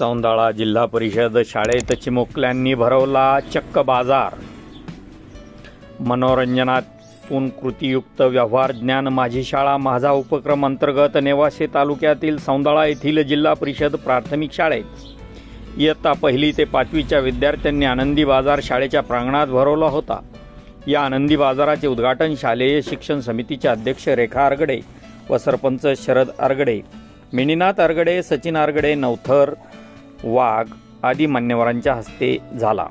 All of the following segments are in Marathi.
सौंदाळा जिल्हा परिषद शाळेत चिमुकल्यांनी भरवला चक्क बाजार. मनोरंजनातून कृतीयुक्त व्यवहार ज्ञान माझी शाळा माझा उपक्रम अंतर्गत नेवासे तालुक्यातील सौंदाळा येथील जिल्हा परिषद प्राथमिक शाळेत. इयत्ता पहिली ते पाचवीच्या विद्यार्थ्यांनी आनंदी बाजार शाळेच्या प्रांगणात भरवला होता. या आनंदी बाजाराचे उद्घाटन शालेय शिक्षण समितीचे अध्यक्ष रेखा आरगडे व सरपंच शरद आरगडे मिनीनाथ आरगडे सचिन आरगडे नवथर वाघ आदी मान्यवरांच्या हस्ते झाला.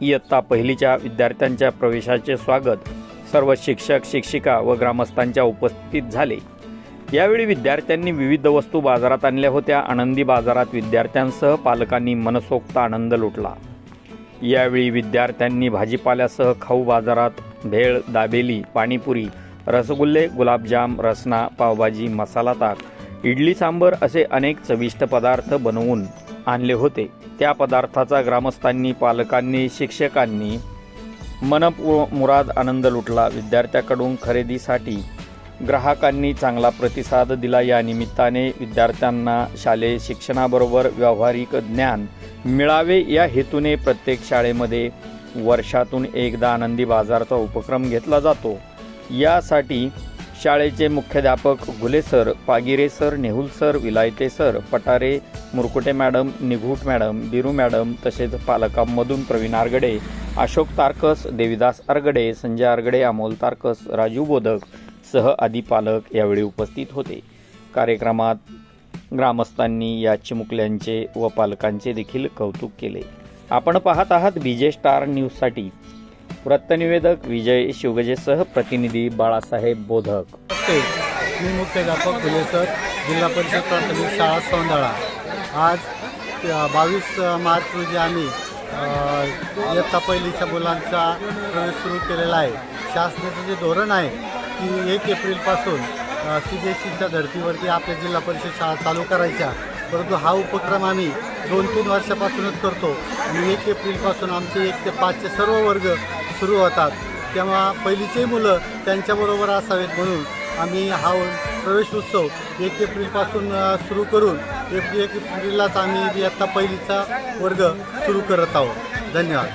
इयत्ता पहिलीच्या विद्यार्थ्यांच्या प्रवेशाचे स्वागत सर्व शिक्षक शिक्षिका व ग्रामस्थांच्या उपस्थितीत झाले. यावेळी विद्यार्थ्यांनी विविध वस्तू बाजारात आणल्या होत्या. आनंदी बाजारात विद्यार्थ्यांसह पालकांनी मनसोक्त आनंद लुटला. यावेळी विद्यार्थ्यांनी भाजीपाल्यासह खाऊ बाजारात भेळ दाबेली पाणीपुरी रसगुल्ले गुलाबजाम रसना पावभाजी मसाला ताक इडली सांबर असे अनेक चविष्ट पदार्थ बनवून आणले होते. त्या पदार्थाचा ग्रामस्थांनी पालकांनी शिक्षकांनी मनप मुराद आनंद लुटला. विद्यार्थ्याकडून खरेदीसाठी ग्राहकांनी चांगला प्रतिसाद दिला. या निमित्ताने विद्यार्थ्यांना शालेय शिक्षणाबरोबर व्यावहारिक ज्ञान मिळावे. या हेतूने प्रत्येक शाळेमध्ये वर्षातून एकदा आनंदी बाजारचा उपक्रम घेतला जातो. यासाठी शाळेचे मुख्याध्यापक Ghule sir Pagire sir Nehul sir Vilayate sir Patare Murkute madam Nighut madam Biru madam तसेच पालकांमधून प्रवीण आरगडे अशोक तारकस देविदास आरगडे संजय आरगडे अमोल तारकस राजू बोधक सह आदी पालक यावेळी उपस्थित होते. कार्यक्रमात ग्रामस्थांनी या चिमुकल्यांचे व पालकांचे देखील कौतुक केले. आपण पाहत आहात विजय स्टार न्यूजसाठी वृत्तनिवेदक विजय शिवगजेसह प्रतिनिधी बाळासाहेब बोधक. मी मुख्याध्यापक फुले सर जिल्हा परिषद प्राथमिक शाळा सौंदळा आज बावीस मार्च रोजी आम्ही इयत्ता पहिलीच्या मुलांचा प्रवेश सुरू केलेला आहे. शासनाचं जे धोरण आहे की एक एप्रिलपासून सी बी एस सीच्या धर्तीवरती आपल्या जिल्हा परिषद शाळा चालू करायच्या. परंतु हा उपक्रम आम्ही दोन तीन वर्षापासूनच करतो. आणि एक एप्रिलपासून आमचे एक ते पाचचे सर्व वर्ग सुरू होतात. तेव्हा पहिलीचे मुलं त्यांच्याबरोबर असावेत म्हणून आम्ही हा प्रवेश उत्सव एक एप्रिलपासून सुरू करून एक एक एप्रिललाच आम्ही इयत्ता पहिलीचा वर्ग सुरू करत आहोत. धन्यवाद.